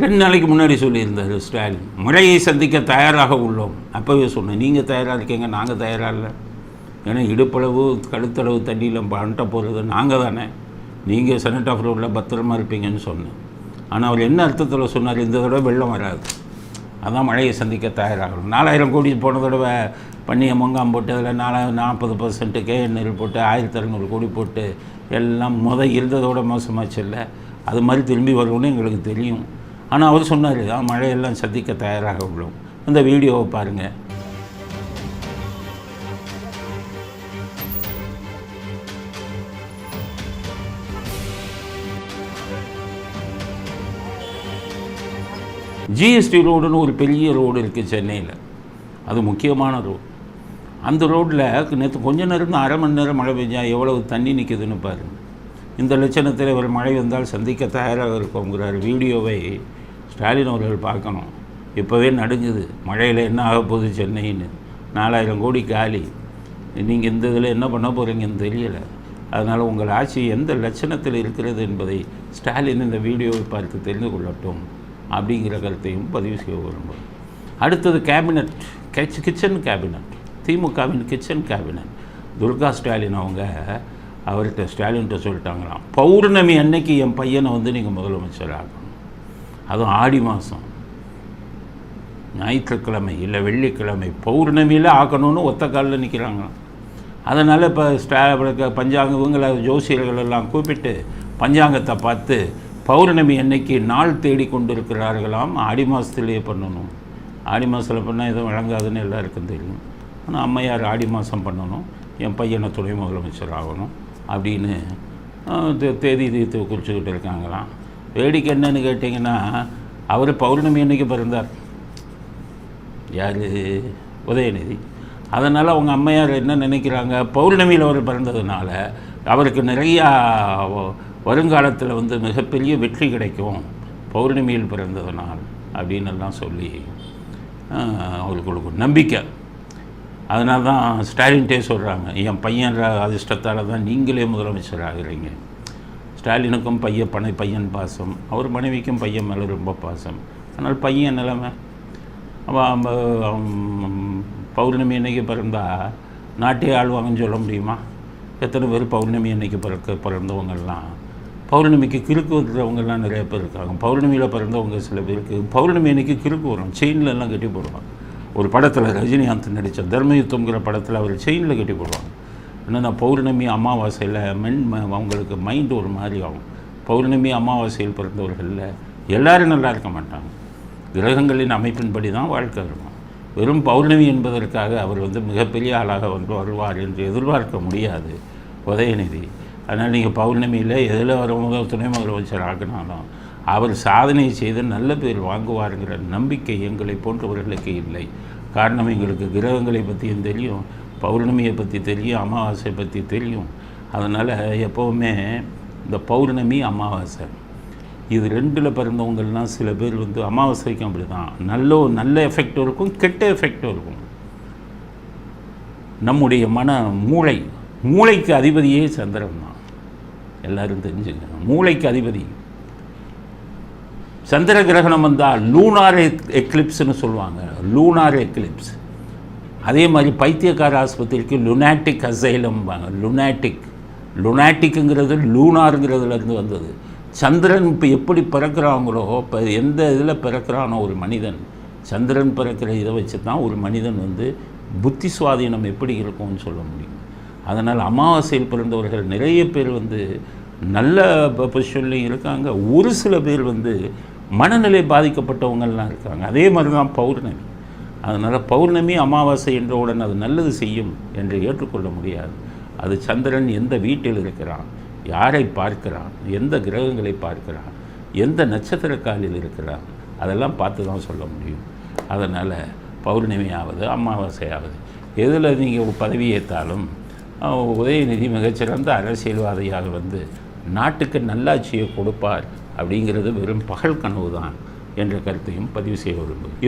ரெண்டு நாளைக்கு முன்னாடி சொல்லியிருந்தார் ஸ்டாலின் மழையை சந்திக்க தயாராக உள்ளோம். அப்போவே சொன்னேன் நீங்கள் தயாராக இருக்கீங்க நாங்கள் தயாராக இல்லை. ஏன்னா இடுப்பளவு கழுத்தளவு தண்ணியில் பண்ணிட்ட போகிறது நாங்கள் தானே. நீங்கள் செனட் ஆஃப் ரோடில் பத்திரமா இருப்பீங்கன்னு சொன்னேன். ஆனால் அவர் என்ன அர்த்தத்தில் சொன்னார் இந்த தடவை வெள்ளம் வராது. அதான் மழையை சந்திக்க தயாராகணும். நாலாயிரம் கோடி போன தடவை பண்ணியை மொங்காம் போட்டு அதில் நாலாயிரம் நாற்பது பர்சன்ட்டு கேஎன்எல் போட்டு ஆயிரத்தி அறநூறு கோடி போட்டு எல்லாம் முத இருந்ததோட மோசமாச்சு இல்லை. அது மாதிரி திரும்பி வரும்னு எங்களுக்கு தெரியும். ஆனால் அவர் சொன்னார் ஆ மழையெல்லாம் சந்திக்க தயாராக உள்ளோம். அந்த வீடியோவை பாருங்கள் ஜிஎஸ்டி ரோடுன்னு ஒரு பெரிய ரோடு இருக்குது சென்னையில். அது முக்கியமான ரோடு. அந்த ரோட்டில் நேற்று கொஞ்ச நேரம் அரை மணி நேரம் மழை பெஞ்சால் எவ்வளவு தண்ணி நிற்குதுன்னு பாருங்கள் இந்த லட்சணத்தில் இவர் மழை வந்தால் சந்திக்க தயாராக இருக்கோங்கிறார் வீடியோவை ஸ்டாலின் அவர்கள் பார்க்கணும். இப்போவே நடுங்குது. மழையில் என்ன ஆக போகுது சென்னைன்னு நாலாயிரம் கோடி காலி. நீங்கள் இந்த இதில் என்ன பண்ண போகிறீங்கன்னு தெரியலை. அதனால் உங்கள் ஆட்சி எந்த லட்சணத்தில் இருக்கிறது என்பதை ஸ்டாலின் இந்த வீடியோவை பார்த்து தெரிந்து கொள்ளட்டும் அப்படிங்கிற கருத்தையும் பதிவு செய்ய விரும்புகிறேன் அடுத்தது கேபினட் கிச் கிச்சன் கேபினட் திமுகவின் கிச்சன் கேபினட் துர்கா ஸ்டாலின் அவங்க அவர்கிட்ட ஸ்டாலின்கிட்ட சொல்லிட்டாங்களாம். பௌர்ணமி அன்னைக்கு என் பையனை வந்து நீங்கள் முதலமைச்சர் ஆகணும் அதுவும் ஆடி மாதம் ஞாயிற்றுக்கிழமை இல்லை வெள்ளிக்கிழமை பௌர்ணமியில் ஆக்கணும்னு ஒத்த காலில் நிற்கிறாங்களாம் அதனால் இப்போ ஸ்டா பஞ்சாங்க இவங்களை ஜோசியர்கள் எல்லாம் கூப்பிட்டு பஞ்சாங்கத்தை பார்த்து பௌர்ணமி அன்னைக்கு நாள் தேடி கொண்டு இருக்கிறார்களாம் ஆடி மாதத்துலேயே பண்ணணும். ஆடி மாதத்தில் பண்ணால் எதுவும் வழங்காதுன்னு எல்லாருக்கும் தெரியும். ஆனால் அம்மையார் ஆடி மாதம் பண்ணணும். என் பையனை துணை முதலமைச்சர் ஆகணும் அப்படின்னு தே- தேதி தீர்த்து குறிச்சிக்கிட்டு இருக்காங்களாம். வேடிக்கை என்னன்னு கேட்டிங்கன்னா அவர் பௌர்ணமி அன்னைக்கு பிறந்தார். யார்? உதயநிதி. அதனால் அவங்க அம்மையார் என்ன நினைக்கிறாங்க பௌர்ணமியில் அவர் பிறந்ததுனால அவருக்கு நிறையா வருங்காலத்தில் வந்து மிகப்பெரிய வெற்றி கிடைக்கும் பௌர்ணமியில் பிறந்ததுனால் அப்படின்னு எல்லாம் சொல்லி ஆஹ், அவருக்கு நம்பிக்கை. அதனால தான் ஸ்டாலின்ட்டே சொல்கிறாங்க என் பையன் அதிர்ஷ்டத்தால் தான் நீங்களே முதலமைச்சர் ஆகிறீங்க. ஸ்டாலினுக்கும் பையன் பனை பையன் பாசம். அவர் மனைவிக்கும் பையன் மேலே ரொம்ப பாசம். ஆனால் பையன் நிலைமை. அவன் பௌர்ணமி அன்னைக்கு பிறந்தா நாட்டே ஆழ்வாங்கன்னு சொல்ல முடியுமா? எத்தனை பேர் பௌர்ணமி அன்னைக்கு பிறக்க பிறந்தவங்கெல்லாம்? பௌர்ணமிக்கு கிறுக்கு வந்துறவங்கெல்லாம் நிறைய பேர் இருக்காங்க. பௌர்ணமியில் பிறந்தவங்க சில பேருக்கு பௌர்ணமி அன்னைக்கு கிறுக்கு வரும். செயின்ல கட்டி போடுவாங்க. ஒரு படத்தில் ரஜினிகாந்த் நடித்த தர்மயுத்தம்ங்கிற படத்தில் அவர் செயினில் கட்டி போடுவாங்க. என்னென்னா பௌர்ணமி அமாவாசையில் மென் ம- அவங்களுக்கு மைண்டு ஒரு மாதிரி ஆகும். பௌர்ணமி அமாவாசையில் பிறந்தவர்களில் எல்லோரும் நல்லா இருக்க மாட்டாங்க. கிரகங்களின் அமைப்பின்படி தான் வாழ்க்கை இருக்கும். வெறும் பௌர்ணமி என்பதற்காக அவர் வந்து மிகப்பெரிய ஆளாக வந்து வருவார் என்று எதிர்பார்க்க முடியாது. உதயநிதி. அதனால் நீங்கள் பௌர்ணமியில் எதில் வர துணை முதலமைச்சர் ஆகினாலும் அவர் சாதனை செய்து நல்ல பேர் வாங்குவாருங்கிற நம்பிக்கை எங்களை போன்றவர்களுக்கு இல்லை. காரணம் எங்களுக்கு கிரகங்களை பற்றியும் தெரியும். பௌர்ணமியை பற்றி தெரியும் அமாவாசையை பற்றி தெரியும். அதனால் எப்போவுமே இந்த பௌர்ணமி அமாவாசை. இது ரெண்டில் பிறந்தவங்கள்லாம் சில பேர் வந்து அமாவாசைக்கும் அப்படி தான் நல்ல நல்ல எஃபெக்டும் இருக்கும் கெட்ட எஃபெக்டும் இருக்கும். நம்முடைய மன மூளை மூளைக்கு அதிபதியே சந்திரன் தான். எல்லாரும் தெரிஞ்சுக்கணும் மூளைக்கு அதிபதி. சந்திர கிரகணம் வந்தால் லூனார் e- எக்லிப்ஸ்னு சொல்லுவாங்க லூனார் எக்லிப்ஸ் அதே மாதிரி பைத்தியக்கார ஆஸ்பத்திரிக்கு லுனாட்டிக் அசைலம்பாங்க லுனாட்டிக் லுனாட்டிக்குங்கிறது லூனாருங்கிறதுலேருந்து வந்தது. சந்திரன் இப்போ எப்படி பிறக்கிறாங்களோ இப்போ எந்த இதில் பிறக்கிறானோ ஒரு மனிதன் சந்திரன் பிறக்கிற இதை வச்சு தான் ஒரு மனிதன் வந்து புத்தி சுவாதீனம் எப்படி இருக்கும்னு சொல்ல முடியும். அதனால் அமாவாசையில் பிறந்தவர்கள் நிறைய பேர் வந்து நல்ல பொசிஷன்லையும் இருக்காங்க. ஒரு சில பேர் வந்து மனநிலை பாதிக்கப்பட்டவங்கள்லாம் இருக்காங்க. அதே மாதிரி தான் பௌர்ணமி. அதனால் பௌர்ணமி அமாவாசை என்றவுடன் அது நல்லது செய்யும் என்று ஏற்றுக்கொள்ள முடியாது. அது சந்திரன் எந்த வீட்டில் இருக்கிறான்? யாரை பார்க்கிறான்? எந்த கிரகங்களை பார்க்கிறான்? எந்த நட்சத்திர காலில் இருக்கிறான்? அதெல்லாம் பார்த்து தான் சொல்ல முடியும். அதனால் பௌர்ணமியாவது அமாவாசையாவது. எதில் நீங்கள் பதவி ஏற்றாலும் உதயநிதி மிகச்சிறந்த அரசியல்வாதியாக வந்து நாட்டுக்கு நல்லாட்சியை கொடுப்பார் அப்படிங்கிறது வெறும் பகல் கனவு தான் என்ற கருத்தையும் பதிவு செய்ய விரும்புகிறேன்.